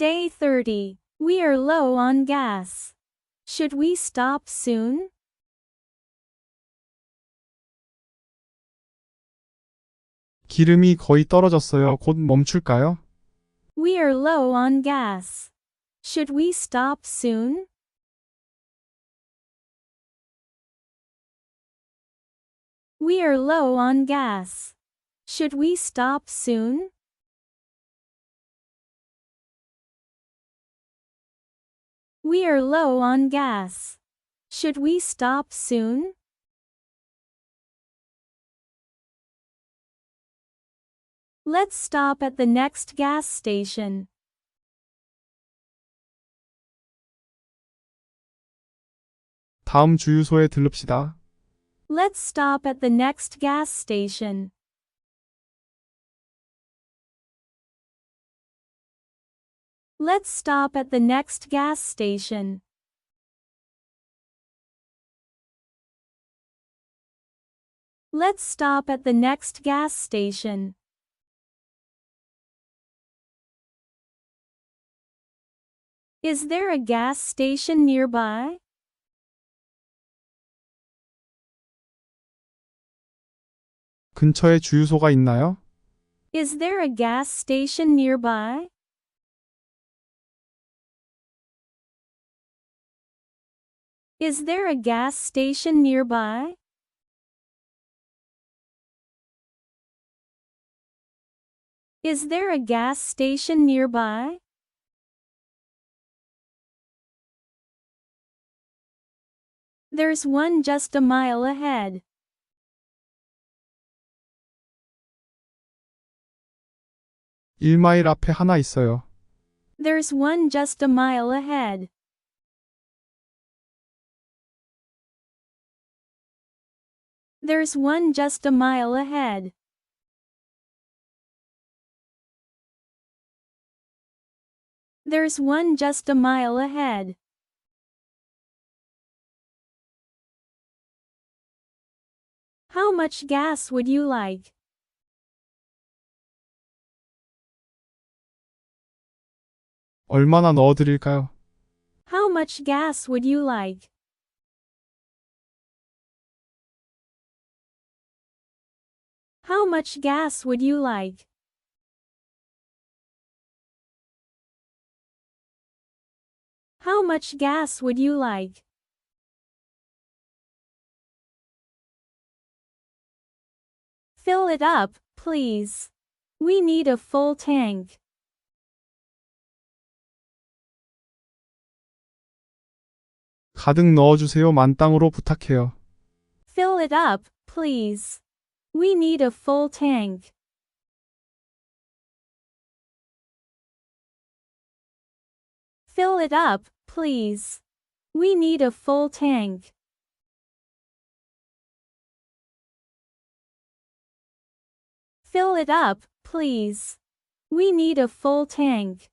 Day 30. We are low on gas. Should we stop soon? 기름이 거의 떨어졌어요. 곧 멈출까요? We are low on gas. Should we stop soon? We are low on gas. Should we stop soon? We are low on gas. Should we stop soon? Let's stop at the next gas station. 다음 주유소에 들릅시다. Let's stop at the next gas station. Let's stop at the next gas station. Let's stop at the next gas station. Is there a gas station nearby? 근처에 주유소가 있나요? Is there a gas station nearby? Is there a gas station nearby? Is there a gas station nearby? There's one just a mile ahead. There's one just a mile ahead. There's one just a mile ahead. There's one just a mile ahead. How much gas would you like? 얼마나 넣어드릴까요? How much gas would you like? How much gas would you like? How much gas would you like? Fill it up, please. We need a full tank. 가득 넣어주세요. 만땅으로 부탁해요. Fill it up, please. We need a full tank. Fill it up, please. We need a full tank. Fill it up, please. We need a full tank.